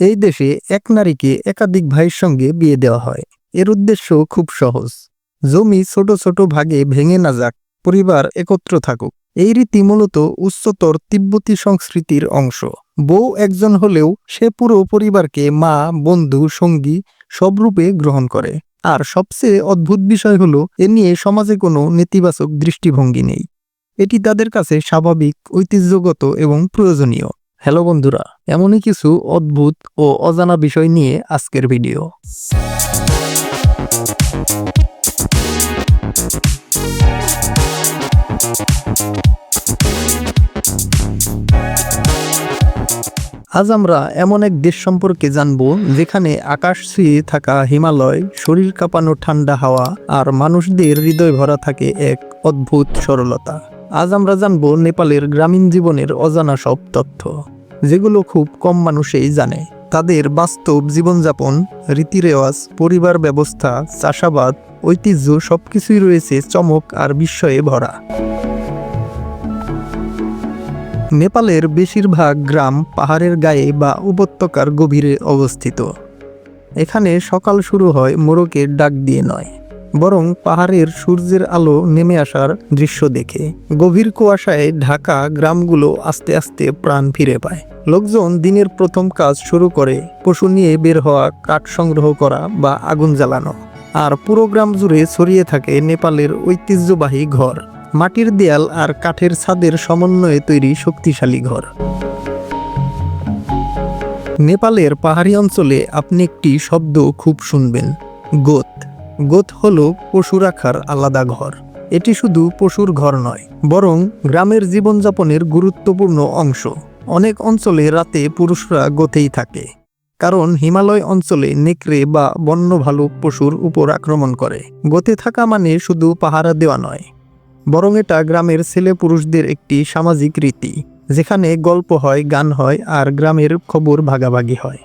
এই দেশে এক নারীকে একাধিক ভাইয়ের সঙ্গে বিয়ে দেওয়া হয়। এর উদ্দেশ্য খুব সহজ। জমি ছোট ছোট ভাগে ভেঙে না যাক, পরিবার একত্র থাকুক। এই রীতি মূলত উচ্চতর তিব্বতী সংস্কৃতির অংশ। বউ একজন হলেও সে পুরো পরিবারকে মা, বন্ধু, সঙ্গী সব রূপে গ্রহণ করে। আর সবচেয়ে অদ্ভুত বিষয় হলো, এ নিয়ে সমাজে কোনো নেতিবাচক দৃষ্টিভঙ্গি নেই। এটি তাদের কাছে স্বাভাবিক, ঐতিহ্যগত এবং প্রয়োজনীয়। হ্যালো বন্ধুরা, এমনই কিছু অদ্ভুত ও অজানা বিষয় নিয়ে আজকের ভিডিও। আজ আমরা এমন এক দেশ সম্পর্কে জানব যেখানে আকাশ ছুঁয়ে থাকা হিমালয়, শরীর কাঁপানো ঠান্ডা হাওয়া আর মানুষদের হৃদয় ভরা থাকে এক অদ্ভুত সরলতা। আজ আমরা জানব নেপালের গ্রামীণ জীবনের অজানা সব তথ্য, যেগুলো খুব কম মানুষেই জানে। তাদের বাস্তব জীবনযাপন, রীতিরেওয়াজ, পরিবার ব্যবস্থা, চাষাবাদ, ঐতিহ্য সব কিছুই রয়েছে চমক আর বিস্ময়ে ভরা। নেপালের বেশিরভাগ গ্রাম পাহাড়ের গায়ে বা উপত্যকার গভীরে অবস্থিত। এখানে সকাল শুরু হয় মোরকের ডাক দিয়ে নয়। বরং পাহাড়ের সূর্যের আলো নেমে আসার দৃশ্য দেখে। গভীর কুয়াশায় ঢাকা গ্রামগুলো আস্তে আস্তে প্রাণ ফিরে পায়। লোকজন দিনের প্রথম কাজ শুরু করে পশু নিয়ে বের হওয়া, কাঠ সংগ্রহ করা বা আগুন জ্বালানো। আর পুরো গ্রাম জুড়ে ছড়িয়ে থাকে নেপালের ঐতিহ্যবাহী ঘর। মাটির দেয়াল আর কাঠের ছাদের সমন্বয়ে তৈরি শক্তিশালী ঘর। নেপালের পাহাড়ি অঞ্চলে আপনি একটি শব্দ খুব শুনবেন, গোত। গোত হল পশু রাখার আলাদা ঘর। এটি শুধু পশুর ঘর নয়, বরং গ্রামের জীবনযাপনের গুরুত্বপূর্ণ অংশ। অনেক অঞ্চলে রাতে পুরুষরা গোতেই থাকে, কারণ হিমালয় অঞ্চলে নেকড়ে বা বন্য ভালুক পশুর উপর আক্রমণ করে। গোতে থাকা মানে শুধু পাহারা দেওয়া নয়, বরং এটা গ্রামের ছেলে পুরুষদের একটি সামাজিক রীতি, যেখানে গল্প হয়, গান হয় আর গ্রামের খবর ভাগাভাগি হয়।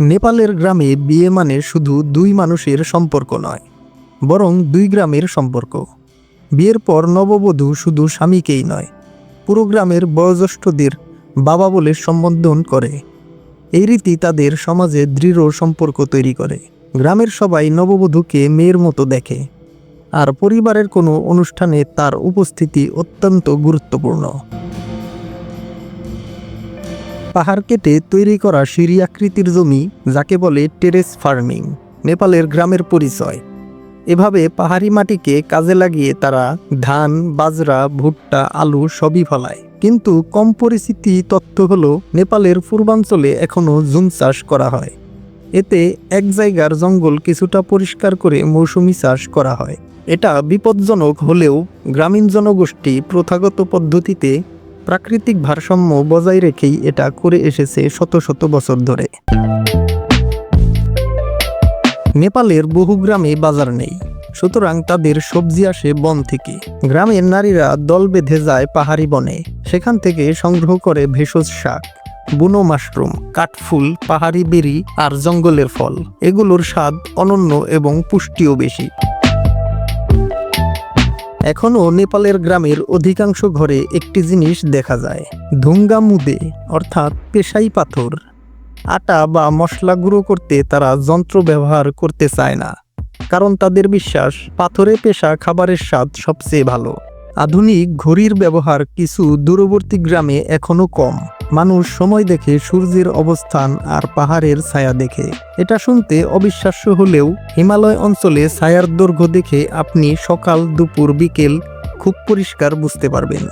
নেপালের গ্রামে বিয়ে মানে শুধু দুই মানুষের সম্পর্ক নয়, বরং দুই গ্রামের সম্পর্ক। বিয়ের পর নববধূ শুধু স্বামীকেই নয়, পুরো গ্রামের বয়োজ্যেষ্ঠদের বাবা বলে সম্বোধন করে। এই রীতি তাদের সমাজে দৃঢ় সম্পর্ক তৈরি করে। গ্রামের সবাই নববধূকে মেয়ের মতো দেখে, আর পরিবারের কোনো অনুষ্ঠানে তার উপস্থিতি অত্যন্ত গুরুত্বপূর্ণ। পাহাড় কেটে তৈরি করা সিঁড়ি আকৃতির জমি, যাকে বলে টেরেস ফার্মিং, নেপালের গ্রামের পরিচয়। এভাবে পাহাড়ি মাটিকে কাজে লাগিয়ে তারা ধান, বাজরা, ভুট্টা, আলু সবই ফলায়। কিন্তু কম পরিচিতি তথ্য হল, নেপালের পূর্বাঞ্চলে এখনও জুম চাষ করা হয়। এতে এক জায়গার জঙ্গল কিছুটা পরিষ্কার করে মৌসুমি চাষ করা হয়। এটা বিপজ্জনক হলেও গ্রামীণ জনগোষ্ঠী প্রথাগত পদ্ধতিতে প্রাকৃতিক ভারসাম্য বজায় রেখেই এটা করে এসেছে শত শত বছর ধরে। নেপালের বহু গ্রামে বাজার নেই, সুতরাং তাদের সবজি আসে বন থেকে। গ্রামের নারীরা দল বেঁধে যায় পাহাড়ি বনে, সেখান থেকে সংগ্রহ করে ভেষজ শাক, বুনো মাশরুম, কাঠফুল, পাহাড়ি বেরি আর জঙ্গলের ফল। এগুলোর স্বাদ অনন্য এবং পুষ্টিও বেশি। এখনও নেপালের গ্রামের অধিকাংশ ঘরে একটি জিনিস দেখা যায়, ধুঙ্গা মুদে, অর্থাৎ পেশাই পাথর। আটা বা মশলা গুঁড়ো করতে তারা যন্ত্র ব্যবহার করতে চায় না, কারণ তাদের বিশ্বাস পাথরে পেশা খাবারের স্বাদ সবচেয়ে ভালো। আধুনিক ঘড়ির ব্যবহার কিছু দূরবর্তী গ্রামে এখনও কম। মানুষ সময় দেখে সূর্যের অবস্থান আর পাহাড়ের ছায়া দেখে। এটা শুনতে অবিশ্বাস্য হলেও হিমালয় অঞ্চলে ছায়ার দৈর্ঘ্য দেখে আপনি সকাল, দুপুর, বিকেল খুব পরিষ্কার বুঝতে পারবেন।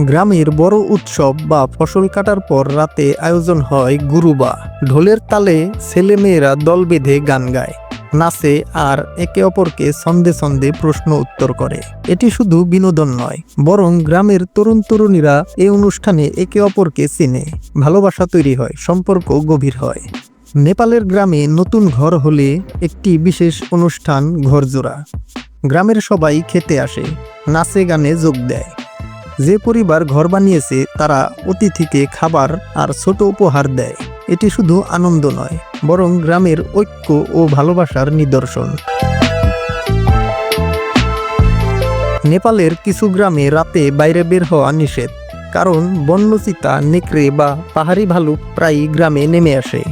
গ্রামের বড় উৎসব বা ফসল কাটার পর রাতে আয়োজন হয় গুরুবা। ঢোলের তালে ছেলেমেয়েরা দল বেঁধে গান গায়। নাচে আর একে অপরকে ছন্দে ছন্দে প্রশ্ন উত্তর করে। এটি শুধু বিনোদন নয়, বরং গ্রামের তরুণ তরুণীরা এই অনুষ্ঠানে একে অপরকে চিনে। ভালোবাসা তৈরি হয়, সম্পর্ক গভীর হয়। নেপালের গ্রামে নতুন ঘর হলে একটি বিশেষ অনুষ্ঠান ঘরজোড়া। গ্রামের সবাই খেতে আসে, নাচে গানে যোগ দেয়। যে পরিবার ঘর বানিয়েছে, তারা অতিথিকে খাবার আর ছোট উপহার দেয়। এটি শুধু আনন্দ নয়, বরং গ্রামের ঐক্য ও ভালোবাসার নিদর্শন। নেপালের কিছু গ্রামে রাতে বাইরে বের হওয়া নিষেধ, কারণ বন্যচিতা নেকড়ে বা পাহাড়ি ভালুক প্রায়ই গ্রামে নেমে আসে।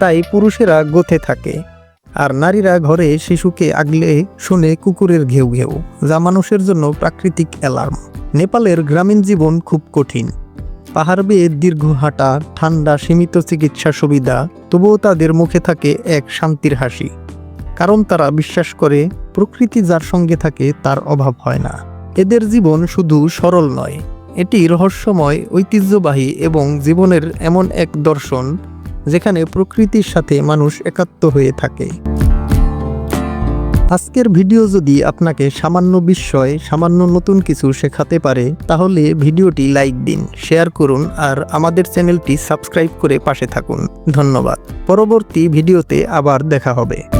তাই পুরুষেরা গোথে থাকে, আর নারীরা ঘরে শিশুকে আগলে শুনে কুকুরের ঘেউ ঘেউ, যা মানুষের জন্য প্রাকৃতিক অ্যালার্ম। নেপালের গ্রামীণ জীবন খুব কঠিন। পাহাড় বেয়ে দীর্ঘ হাঁটা, ঠান্ডা সীমিত চিকিৎসা সুবিধা, তবুও তাদের মুখে থাকে এক শান্তির হাসি। কারণ তারা বিশ্বাস করে, প্রকৃতি যার সঙ্গে থাকে তার অভাব হয় না। এদের জীবন শুধু সরল নয়, এটি রহস্যময়, ঐতিহ্যবাহী এবং জীবনের এমন এক দর্শন, যেখানে প্রকৃতির সাথে মানুষ একাত্ম হয়ে থাকে। আজকের ভিডিও যদি আপনাকে সামান্য বিস্ময়, সামান্য নতুন কিছু শেখাতে পারে, তাহলে ভিডিওটি লাইক দিন, শেয়ার করুন আর আমাদের চ্যানেলটি সাবস্ক্রাইব করে পাশে থাকুন। ধন্যবাদ। পরবর্তী ভিডিওতে আবার দেখা হবে।